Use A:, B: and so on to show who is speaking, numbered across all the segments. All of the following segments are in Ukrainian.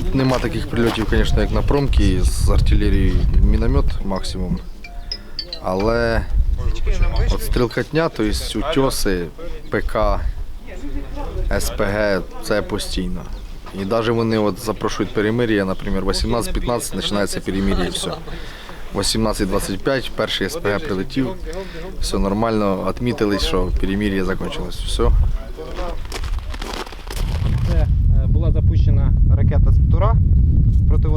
A: тут нема таких прильотів, звісно, як на промки з артилерії міномет максимум. Але от стрілкатня, тобто утьоси, ПК, СПГ це постійно. І навіть вони от запрошують перемир'я, наприклад, 18-15 починається перемир'я і все. 18-25, перший СПГ прилетів, все нормально, відмітили, що перемир'я закінчилось. Все.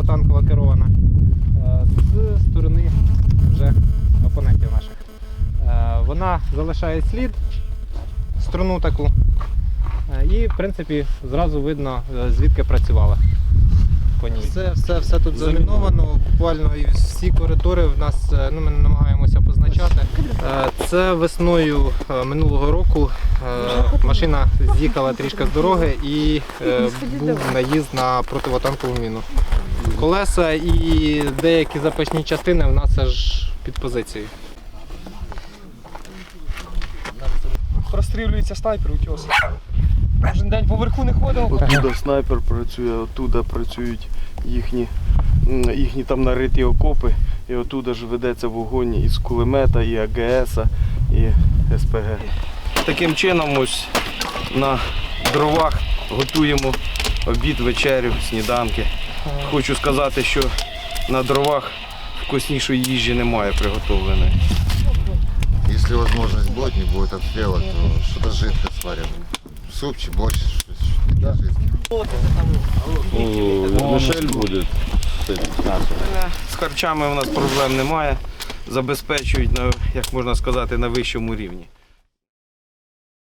B: Противотанкова керована е, з сторони вже опонентів наших. Е, Вона залишає слід, струну таку, е, і в принципі зразу видно, звідки працювала. Все, все, все тут заміновано. Буквально і всі коридори в нас ну, ми намагаємося позначати. Це весною минулого року машина з'їхала трішки з дороги і був наїзд на противотанкову міну. Колеса і деякі запасні частини в нас аж під позицією.
C: Прострілюється снайпер утьоси. Кожен день поверху не ходимо.
D: Оттуда снайпер працює, оттуда працюють їхні, їхні там нариті окопи. І оттуда ж ведеться вогонь із кулемета, і АГС, і СПГ. Таким чином ось на дровах готуємо обід, вечерю, сніданки. Хочу сказати, що на дровах вкуснішої їжі немає приготовленої.
E: Если возможность будет, не будет обстрела, то что-то жидкое сварим. Супчик, борщ, что-то жидкое.
D: Мишель буде. З харчами у нас проблем немає. Забезпечують, на, як можна сказати, на вищому рівні.